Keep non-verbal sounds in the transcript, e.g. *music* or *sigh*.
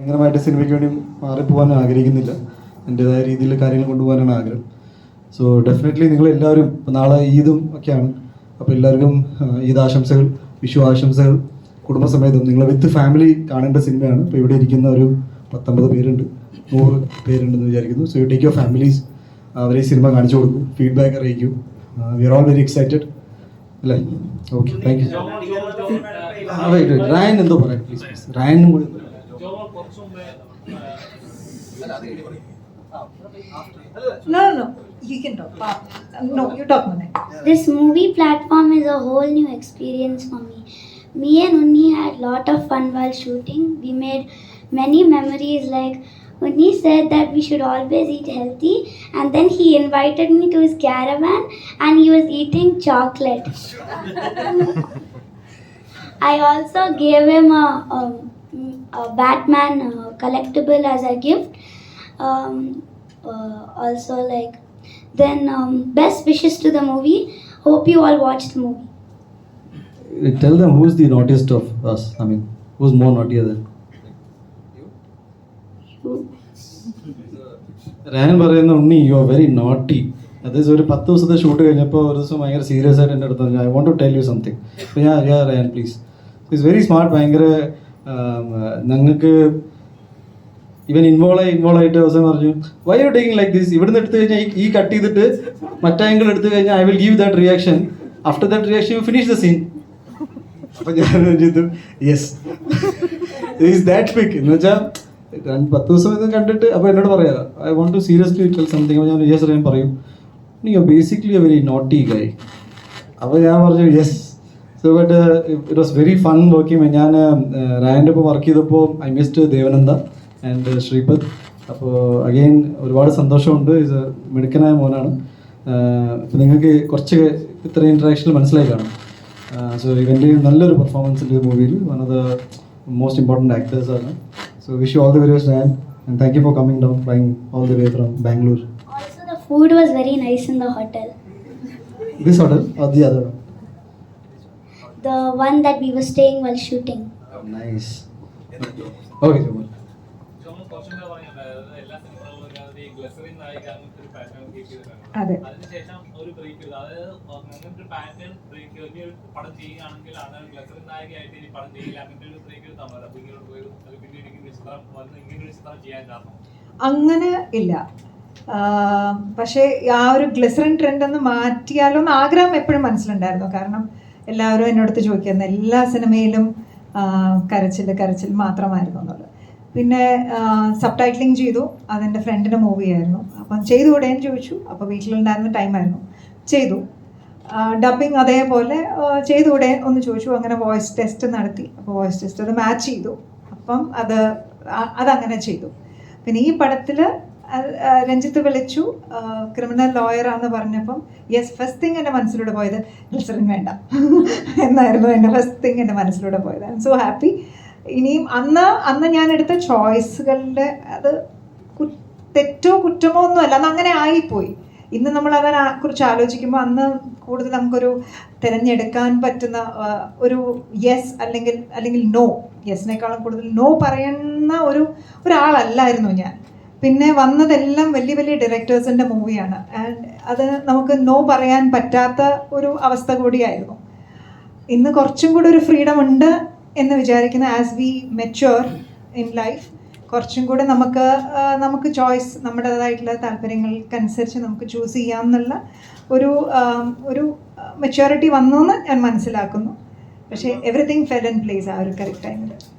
ഭയങ്കരമായിട്ട് സിനിമയ്ക്ക് വേണ്ടി മാറിപ്പോകാൻ ആഗ്രഹിക്കുന്നില്ല. എന്റെതായ രീതിയിൽ കാര്യങ്ങൾ കൊണ്ടുപോകാനാണ് ആഗ്രഹം. സോ ഡെഫിനറ്റ്ലി നിങ്ങൾ എല്ലാവരും ഇപ്പം നാളെ ഈദും ഒക്കെയാണ്. അപ്പോൾ എല്ലാവർക്കും ഈദ് ആശംസകൾ വിഷു ആശംസകൾ. കുടുംബസമേതം നിങ്ങൾ വിത്ത് ഫാമിലി കാണേണ്ട സിനിമയാണ്. ഇപ്പോൾ ഇവിടെ ഇരിക്കുന്ന ഒരു പത്തൊമ്പത് പേരുണ്ട്. നൂറ് പേരുണ്ടെന്ന് വിചാരിക്കുന്നു. So you take your families അവരെ ഈ സിനിമ കാണിച്ചു കൊടുക്കും. ഫീഡ്ബാക്ക് അറിയിക്കും. We are all very excited അല്ലേ? ഓക്കെ താങ്ക് യു റയൻ എന്തോ പറയാം പ്ലീസ് പ്ലീസ് റയനും കൂടി No, no, no. You can talk. Uh, no, you talk, Manay. This movie platform is a whole new experience for me. Me and Unni had a lot of fun while shooting. We made many memories like Unni said that we should always eat healthy and then he invited me to his caravan and he was eating chocolate. *laughs* I also gave him a, um, a Batman uh, collectible as a gift. Um, uh, also, like, then um, best wishes to the movie. Hope you all watch the movie. Uh, Tell them who's the naughtiest of us. I mean, who's more naughtier than? Ryan പറയുന്ന Unni you are very naughty അതായത് ഒരു പത്ത് ദിവസത്തെ shoot കഴിഞ്ഞപ്പോൾ ഒരു ദിവസം ഭയങ്കര serious ആയിട്ട് എൻ്റെ അടുത്ത് പറഞ്ഞു I want to tell you something അപ്പോൾ ഞാൻ yeah Ryan please it's very smart ഭയങ്കര ഞങ്ങൾക്ക് ഇവൻ ഇൻവോൾവ് ആയി ഇൻവോൾവ് ആയിട്ട് ദിവസം പറഞ്ഞു why you taking like this ഇവിടുന്ന് എടുത്തു കഴിഞ്ഞാൽ ഈ- കട്ട് ചെയ്തിട്ട് മറ്റേ ആംഗിൾ എടുത്തു കഴിഞ്ഞാൽ I will give that reaction after that reaction you finish the scene അപ്പൊ ഞാൻ ചെയ്തു? യെസ് ഈസ് ദാറ്റ് ക്വിക്ക് എന്ന് വെച്ചാൽ രണ്ട് പത്ത് ദിവസം ഇത് കണ്ടിട്ട് അപ്പോൾ എന്നോട് പറയാം I want to seriously tell something ഞാൻ യെസ് ഞാൻ പറയും. ബേസിക്കലി വെരി നോട്ടി ഗൈ അപ്പോൾ ഞാൻ പറഞ്ഞു yes so but it was very fun working ഞാൻ റായന്റെ ഒപ്പം വർക്ക് ചെയ്തപ്പോൾ I missed Devananda and Sreepad അപ്പോൾ അഗെയിൻ ഒരുപാട് സന്തോഷമുണ്ട്. ഇത് മിടുക്കനായ മോനാണ്. അപ്പോൾ നിങ്ങൾക്ക് കുറച്ച് ഇത്ര ഇൻട്രാക്ഷനിൽ മനസ്സിലായി കാണും. സോ ഇവന്റെ നല്ലൊരു പെർഫോമൻസ് ഉണ്ട് മൂവിയിൽ one of the most important actors ആണ്. So wish you all the very best and and thank you for coming down flying all the way from Bangalore Also, the food was very nice in the hotel. This hotel or the other The one that we were staying while shooting. Oh, nice. Okay, ചെയ്തിട്ടുണ്ട് അതെ. അങ്ങനെ ഇല്ല പക്ഷേ ആ ഒരു glycerin trend ഒന്ന് മാറ്റിയാലോ എന്ന് ആഗ്രഹം എപ്പോഴും മനസ്സിലുണ്ടായിരുന്നു കാരണം എല്ലാവരും എന്നോടത്ത് ചോദിക്കുന്ന എല്ലാ സിനിമയിലും കരച്ചിൽ കരച്ചിൽ മാത്രമായിരുന്നു എന്നുള്ളത്. പിന്നെ സബ് ടൈറ്റിലിംഗ് ചെയ്തു. അതെന്റെ ഫ്രണ്ടിന്റെ മൂവിയായിരുന്നു അപ്പം ചെയ്തുകൂടെ എന്ന് ചോദിച്ചു. അപ്പോൾ വീട്ടിലുണ്ടായിരുന്ന ടൈമായിരുന്നു ചെയ്തു. ഡബിങ് അതേപോലെ ചെയ്തു ചെയ്തുകൂടെ ഒന്ന് ചോദിച്ചു. അങ്ങനെ വോയിസ് ടെസ്റ്റ് നടത്തി. അപ്പോൾ വോയിസ് ടെസ്റ്റ് അത് മാച്ച് ചെയ്തു. അപ്പം അത് അതങ്ങനെ ചെയ്തു. പിന്നെ ഈ പടത്തിൽ രഞ്ജിത്ത് വിളിച്ചു. ക്രിമിനൽ ലോയർ ആണെന്ന് പറഞ്ഞപ്പം യെസ് ഫസ്റ്റ് തിങ് എന്റെ മനസ്സിലൂടെ പോയത് ഗ്ലിസറിൻ വേണ്ട. *laughs* എന്നായിരുന്നു എന്റെ ഫസ്റ്റ് തിങ് എന്റെ മനസ്സിലൂടെ പോയത്. ഐ എം സോ ഹാപ്പി ഇനിയും അന്ന് അന്ന് ഞാൻ എടുത്ത ചോയ്സുകളുടെ അത് തെറ്റോ കുറ്റമോ ഒന്നും അല്ല. അന്ന് അങ്ങനെ ആയിപ്പോയി. ഇന്ന് നമ്മൾ അതിനെ കുറിച്ച് ആലോചിക്കുമ്പോൾ അന്ന് കൂടുതൽ നമുക്കൊരു തിരഞ്ഞെടുക്കാൻ പറ്റുന്ന ഒരു യെസ് അല്ലെങ്കിൽ അല്ലെങ്കിൽ നോ യെസിനേക്കാളും കൂടുതൽ നോ പറയുന്ന ഒരു ഒരാളല്ലായിരുന്നു ഞാൻ. പിന്നെ വന്നതെല്ലാം വലിയ വലിയ ഡയറക്ടേഴ്സിന്റെ മൂവിയാണ് ആൻഡ് അത് നമുക്ക് നോ പറയാൻ പറ്റാത്ത ഒരു അവസ്ഥ കൂടിയായിരുന്നു. ഇന്ന് കുറച്ചും കൂടി ഒരു ഫ്രീഡം ഉണ്ട് എന്ന് വിചാരിക്കുന്ന as we mature in life കുറച്ചും കൂടെ നമുക്ക് നമുക്ക് ചോയ്സ് നമ്മുടേതായിട്ടുള്ള താല്പര്യങ്ങൾക്കനുസരിച്ച് നമുക്ക് ചൂസ് ചെയ്യാം എന്നുള്ള ഒരു ഒരു മെച്യൂരിറ്റി വന്നു എന്ന് ഞാൻ മനസ്സിലാക്കുന്നു. പക്ഷേ എവറിത്തിങ് ഫെൽ ഇൻ പ്ലേസ് ആ ഒരു കറക്റ്റ് ടൈമിൽ